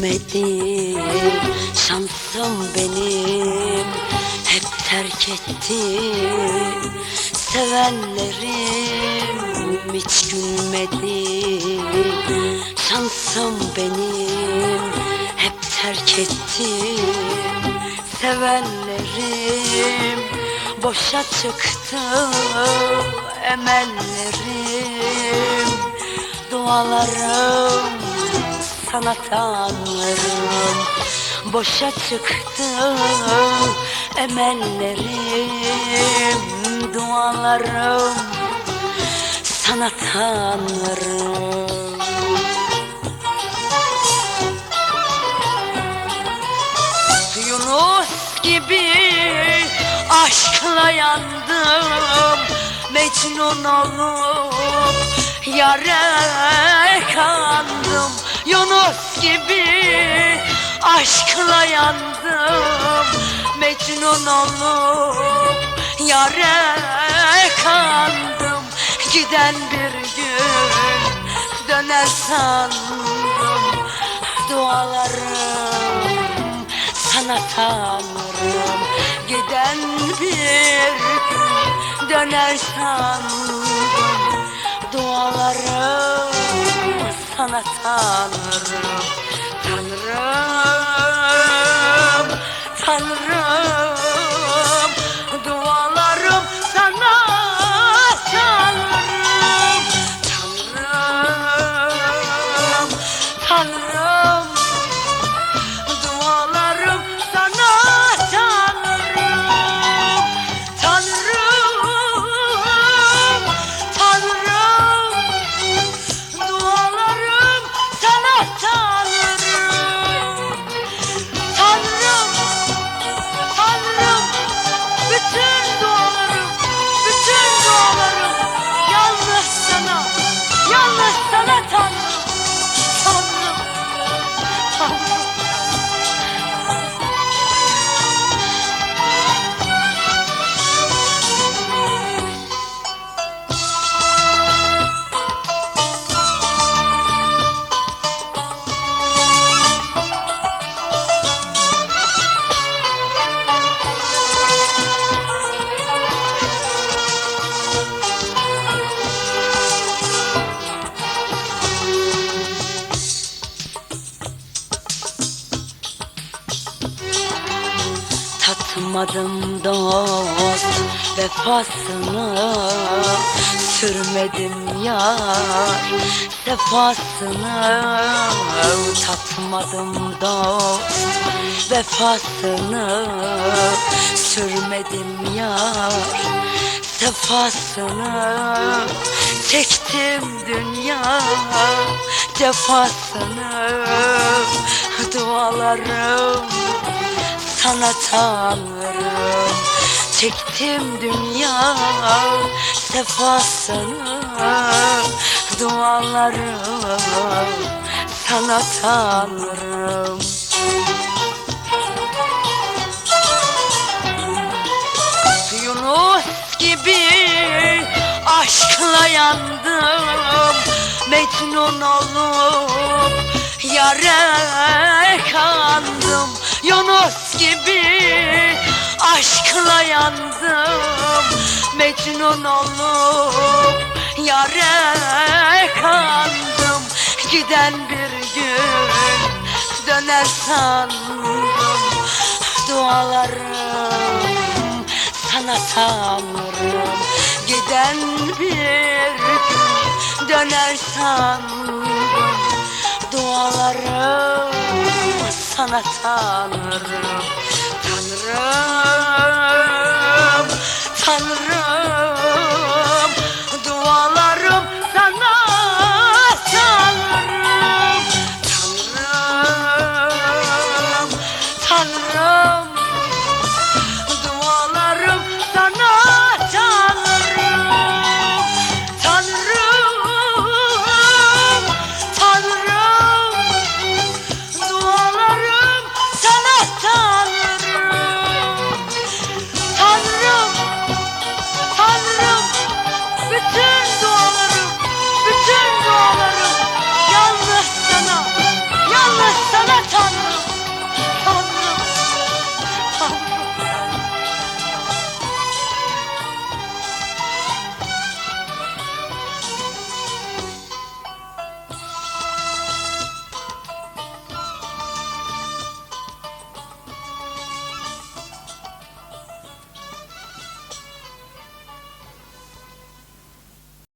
gülmedi Şansım benim. Hep terk etti Sevenlerim. Hiç gülmedi. Şansım benim. Hep terk etti Sevenlerim. Boşa çıktı Emellerim. Dualarım sana tanrım Boşa çıktı emellerim Dualarım sana tanrım Yunus gibi aşkla yandım Mecnun olup yare kandım Yunus gibi aşkla yandım. Mecnun olup yare kandım. Giden bir gün döner sandım. Dualarım sana tanrım Giden bir gün döner sandım. Dualarım sana tanrım Tanrım, tanrım. Dualarım Tatmadım dost vefasını Sürmedim yar sefasını Tatmadım dost vefasını Sürmedim yar sefasını Çektim dünya cefasını Dualarım sana tanrım. Çektim dünya sefasını Dualarım sana tanrım. Yunus gibi aşkla yandım Mecnun olup yare kandım Yunus gibi aşkla yandım Mecnun olup yare kandım. Giden bir gün döner sandım Dualarım sana tanrım Giden bir gün döner sandım Dualarım sana tanırım Tanrım Tanrım.